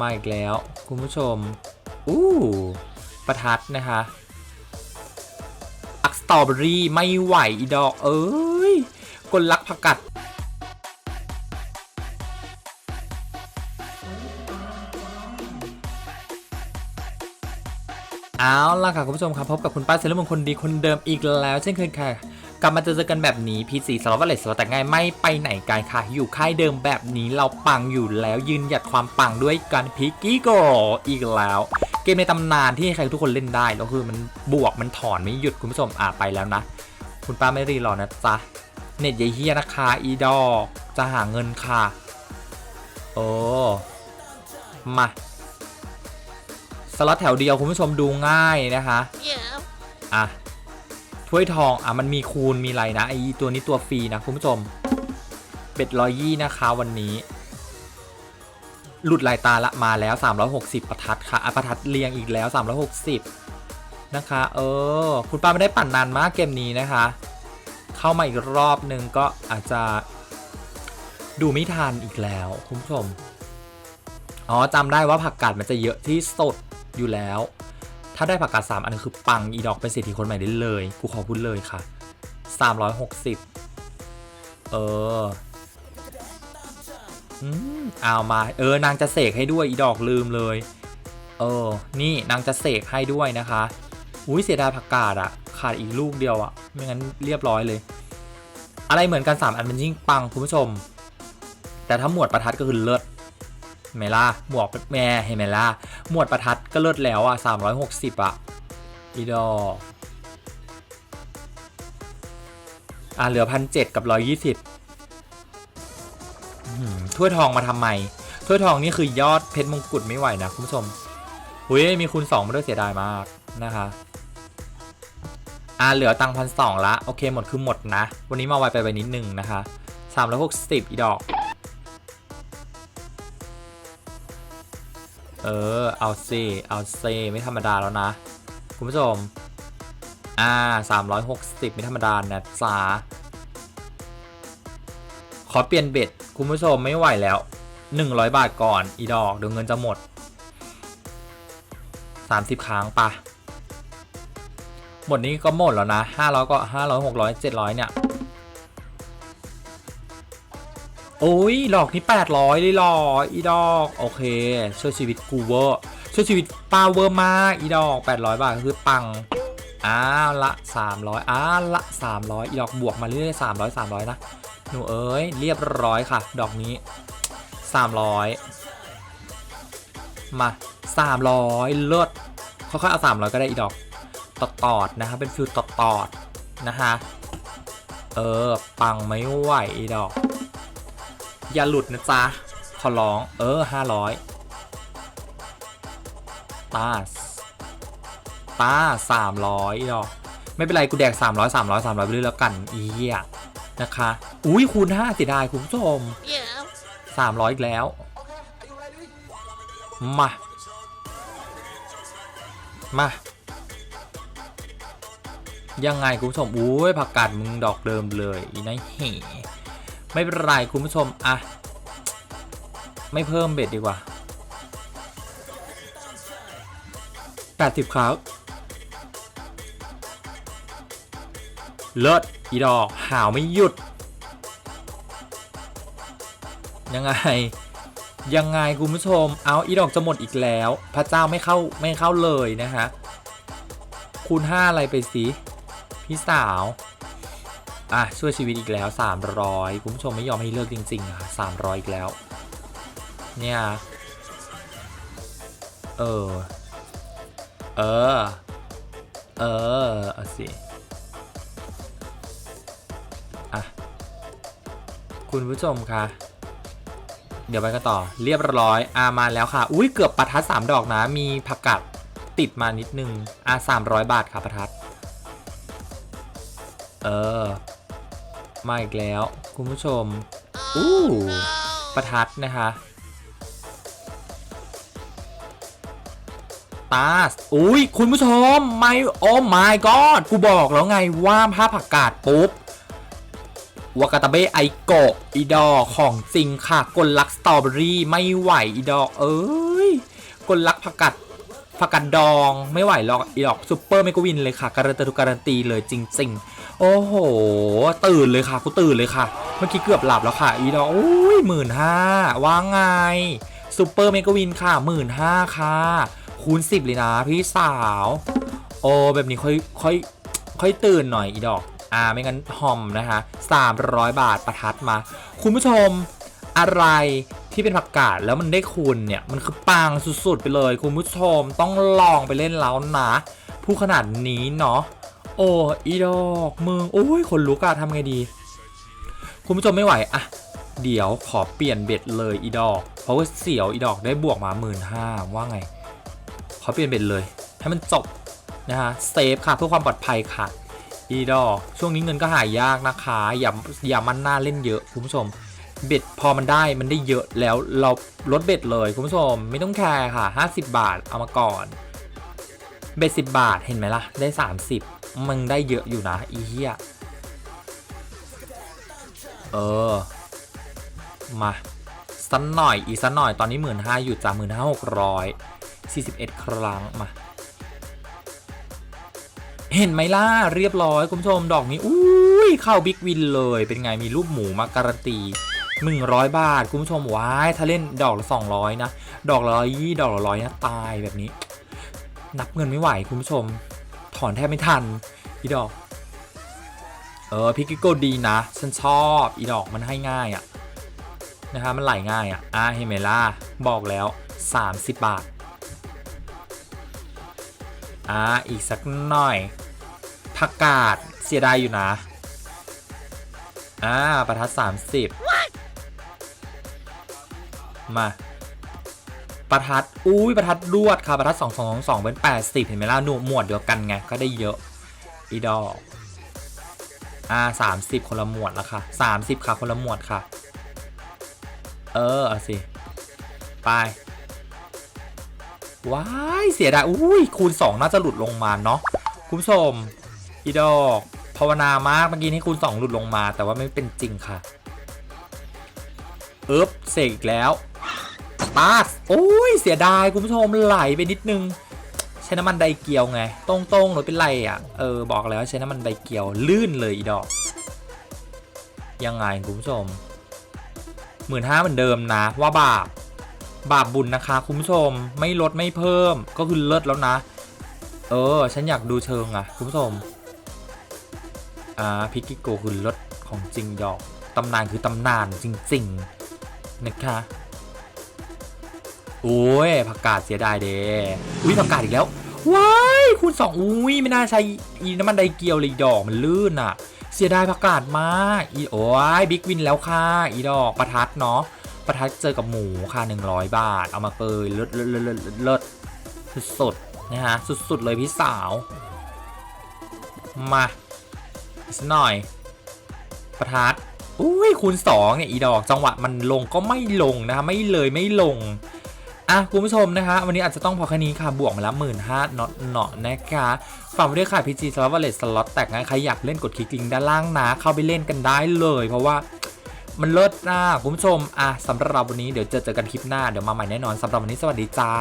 มาอีกแล้ว คุณผู้ชม อู้ประทัดนะคะอักสตรอเบอรี่ไม่ไหวอีดอก เอ้ยกลลักผักกัด เอาล่ะค่ะ คุณผู้ชมครับ พบกับคุณป้าเซเลอร์มงคนดีคนเดิมอีกแล้ว เช่นเคยค่ะ ลับมาเจอกันแบบนี้พีซีสล็อตวัลเลตสล็อตแต่ง่ายไม่ไปไหนไกลค่ะ อยู่ค่ายเดิมแบบนี้เราปังอยู่แล้วยืนหยัดความปังด้วยกันพิกกี้โกอีกแล้ว เกมในตำนานที่ใครทุกคนเล่นได้แล้วคือมันบวกมันถอนไม่หยุดคุณผู้ชมอะไปแล้วนะ คุณป้าไม่รีรอนะจ๊ะเน็ตยายเฮียนะคะอีดอกจะหาเงินค่ะ โอ้มาสล็อตแถวเดียวคุณผู้ชมดูง่ายนะคะ Yeah. อะ ถ้วยทองอะมันมีคูณมีอะไรนะไอตัวนี้ตัวฟรีนะคุณผู้ชมเบ็ดร้อยยี่นะคะวันนี้ หลุดลายตาละมาแล้ว 360 ประทัดค่ะอะประทัดเรียงอีกแล้ว 360 นะคะ เออ คุณป้าไม่ได้ปั่นนานมากเกมนี้นะคะ เข้ามาอีกรอบนึงก็อาจจะดูไม่ทันอีกแล้ว คุณผู้ชม อ๋อจำได้ว่าผักกาดมันจะเยอะที่สดอยู่แล้ว ถ้าได้ผักกาดสามอันนคือปังอีดอกเป็นเศรษฐีคนใหม่ได้เลย กูขอพูดเลยค่ะ 360 เอออืมเอามา เออนางจะเสกให้ด้วยอีดอกลืมเลย เออ นี่นางจะเสกให้ด้วยนะคะ อุ้ยเสียดายผักกาดอะขาดอีกลูกเดียวอะไม่งั้นเรียบร้อยเลย อะไรเหมือนกัน 3 อันมันยิ่งปังคุณผู้ชม แต่ถ้าหมวดประทัดก็คือเลิศ ไหมล่ะหมวกแม่เห็นไหมล่ะหมวดประทัดก็เลิศแล้วอะ360 อะอีดออะเหลือพันเจ็ดกับร้อยยี่สิบถ้วยทองมาทำไมถ้วยทองนี่คือยอดเพชรมงกุฎไม่ไหวนะคุณผู้ชมอุ้ยมีคูณ2มาด้วยเสียดายมากนะคะอ่าเหลือตังพันสองละโอเคหมดคือหมดนะ วันนี้มาไวไปไปนิดนึงนะคะ360อีดอก เออ เอาซิเอาเซไม่ธรรมดาแล้วนะ คุณผู้ชม อ่า 360 ไม่ธรรมดานะจ๊ะขอเปลี่ยนเบ็ด คุณผู้ชมไม่ไหวแล้ว 100 บาทก่อน อีดอกเดี๋ยวเงินจะหมด 30 ครั้งปะหมดนี้ก็หมดแล้วนะ 500 ก็ 500 600 700 เนี่ย โอ้ยหลอกนี่800 เลยหรออีดอก โอเค ช่วยชีวิตกูเวอร์ช่วยชีวิตป้าเวอร์มากอีดอก 800 บาทก็คือปังอ้าวละ 300อ้าวละ 300 อีดอกบวกมาเรื่อยๆ300 300 นะ หนูเอ้ย เรียบร้อยค่ะ ดอกนี้ 300 มา 300 เลิศค่อยๆเอา 300 ก็ได้อีดอกตอดตอดๆนะคะเป็นฟิลตอดตอดๆนะคะเออ ปังไม่ไหวอีดอก อย่าหลุดนะจ๊ะขอร้อง เออห้าร้อยตาสตาสามร้อยดอกไม่เป็นไร กูแดกสามร้อยสามร้อยสามร้อยไปเรื่อยแล้วกันอีเหี้ยนะคะ อุ้ยคูณห้าเสียดายคุณผู้ชม Yeah. สามร้อยอีกแล้ว มา มา ยังไงคุณผู้ชม อุ้ยผักกาดมึงดอกเดิมเลยอีนายเห่ ไม่เป็นไรคุณผู้ชมอะไม่เพิ่มเบ็ดดีกว่า 80 ครับ เลิศอีดอกหาวไม่หยุด ยังไง ยังไงคุณผู้ชม เอาอีดอกจะหมดอีกแล้ว พระเจ้าไม่เข้าไม่เข้าเลยนะฮะ คูณ 5 อะไรไปสิ พี่สาว อะช่วยชีวิตอีกแล้ว 300 คุณผู้ชมไม่ยอมให้เลิกจริงๆอะ300 อีกแล้ว เนี่ย เออ เออ เออเอาสิอะ คุณผู้ชมคะเดี๋ยวไปกันต่อ เรียบร้อยอามาแล้วค่ะ อุ้ยเกือบประทัด3ดอกนะ มีผักกัดติดมานิดนึงอะ300 บาทค่ะประทัด เออ มาอีกแล้ว คุณผู้ชม อู้ Oh, no. ประทัดนะคะ ตาส อุ้ยคุณผู้ชม ไม่โอ้ my god กูบอกแล้วไงว่าภาพผักกาดปุ๊บวากาตาเบะไอโกะอีดอกของจริงค่ะกลลักสตรอเบอรี่ไม่ไหวอีดอกเอ้ยกลลักผักกัด ผักกัดดองไม่ไหวหรอกอีดอกซูเปอร์เมกวินเลยค่ะ การันตีการันตีเลยจริง ๆ โอ้โห ตื่นเลยค่ะกูตื่นเลยค่ะ เมื่อกี้เกือบหลับแล้วค่ะ อีดอกอุ้ยหมื่นห้าว่าไงซูเปอร์เมกวินค่ะหมื่นห้าค่ะ คูณสิบเลยนะพี่สาว โอ้แบบนี้ค่อยค่อยค่อยตื่นหน่อยอีดอก อ่าไม่งั้นหอมนะคะ300 บาทประทัดมา คุณผู้ชมอะไร ที่เป็นผักกาดแล้วมันได้คูณเนี่ย มันคือปังสุดๆไปเลย คุณผู้ชมต้องลองไปเล่นแล้วนะผู้ขนาดนี้เนาะโอ้อีดอกมึงโอ้ยคนลุกอะทำไงดี คุณผู้ชมไม่ไหวอะเดี๋ยวขอเปลี่ยนเบ็ดเลยอีดอก เพราะว่าเสียวอีดอกได้บวกมาหมื่นห้าว่าไง ขอเปลี่ยนเบ็ดเลย ให้มันจบนะฮะเซฟค่ะเพื่อความปลอดภัยค่ะอีดอก ช่วงนี้เงินก็หายากนะคะ อย่าอย่ามันหน้าเล่นเยอะคุณผู้ชม เบ็ดพอมันได้มันได้เยอะแล้วเราลดเบ็ดเลยคุณผู้ชมไม่ต้องแคร์ค่ะ 50 บาทเอามาก่อน เบ็ดสิบาทเห็นไหมล่ะ ได้ 30มันได้เยอะอยู่นะอีเหี้ยเออ มาสักหน่อยอีสักหน่อยตอนนี้หมื่นห้าอยู่จากหมื่นห้าหกร้อยสี่สิบเอ็ดครั้งมาเห็นไหมล่ะ เรียบร้อย คุณผู้ชม ดอกนี้ อุ้ยเข้าบิ๊กวินเลย เป็นไงมีรูปหมูมาการันตี 100 บาท คุณผู้ชมว้ายถ้าเล่นดอกละ200 นะ ดอกละร้อยยี่ดอกละร้อยนะตายแบบนี้ นับเงินไม่ไหวคุณผู้ชม ถอนแทบไม่ทันอีดอก เออพิกิโกดีนะ ฉันชอบอีดอกมันให้ง่ายอะ่ะนะฮะมันไหลง่ายอะ่ะอะเฮเมล่าบอกแล้ว 30 บาทอ่าอีกสักหน่อยผักกาดเสียดายอยู่นะอ่าประทัด30 มาประทัดอุ้ยประทัดรวดค่ะประทัด2 2 2 2เป็น 80 เห็นไหมล่ะหนูหมวดเดียวกันไงก็ได้เยอะอีดอกอ่า30คนละหมวดแล้วค่ะ30ค่ะคนละหมวดค่ะ เออเอาสิไปว้ายเสียดายอุ้ยคูณ 2 น่าจะหลุดลงมาเนาะคุณผู้ชมอีดอกภาวนามากเมื่อกี้นี้คูณ 2 หลุดลงมา แต่ว่าไม่เป็นจริงค่ะเอ๊บเสกอีกแล้ว ปาสโอ้ยเสียดายคุณผู้ชมไหลไปนิดนึง ใช้น้ำมันไดเกียวไง ตรงๆหรือเป็นไรอะ เออ บอกแล้วใช้น้ำมันไดเกียวลื่นเลยอีดอก ยังไงคุณผู้ชมหมื่นห้าเหมือนเดิมนะ ว่าบาปบาปบุญนะคะคุณผู้ชมไม่ลดไม่เพิ่มก็คือเลิศแล้วนะ เออ ฉันอยากดูเชิงอะคุณผู้ชมอ่าพิกิโกคือรถของจริงดอก ตำนานคือตำนานจริง ๆ นะคะ โอ้ยผักกาดเสียดายเด้อุ้ยผักกาดอีกแล้วว้ายคูณสองอุ้ยไม่น่าใช้อีน้ำมันไดเกียวเลยดอกมันลื่นอะ เสียดายผักกาดมากอีโอ้ยบิ๊กวินแล้วค่ะอีดอกประทัดเนาะประทัดเจอกับหมูค่ะ100 บาท เอามาเกยเลิศเลิศเลิศเลิศสุดๆนะฮะสุดๆเลยพี่สาว มาสักหน่อย ประทัดอุ้ยคูณ2เนี่ยอีดอกจังหวะมันลงก็ไม่ลงนะคะไม่เลยไม่ลง อะคุณผู้ชมนะคะ วันนี้อาจจะต้องพอแค่นี้ค่ะ บวกมาแล้วหมื่นห้าเนาะเนาะนะคะฝากไว้ด้วยค่ะพีจีสล็อตวอลเล็ตสล็อตแตกนะใครอยากเล่นกดคลิกลิงก์ด้านล่างนะเข้าไปเล่นกันได้เลย เพราะว่ามันเลิศนะคุณผู้ชมอะสำหรับวันนี้เดี๋ยวเจอเจอกันคลิปหน้าเดี๋ยวมาใหม่แน่นอนสำหรับวันนี้สวัสดีจ้า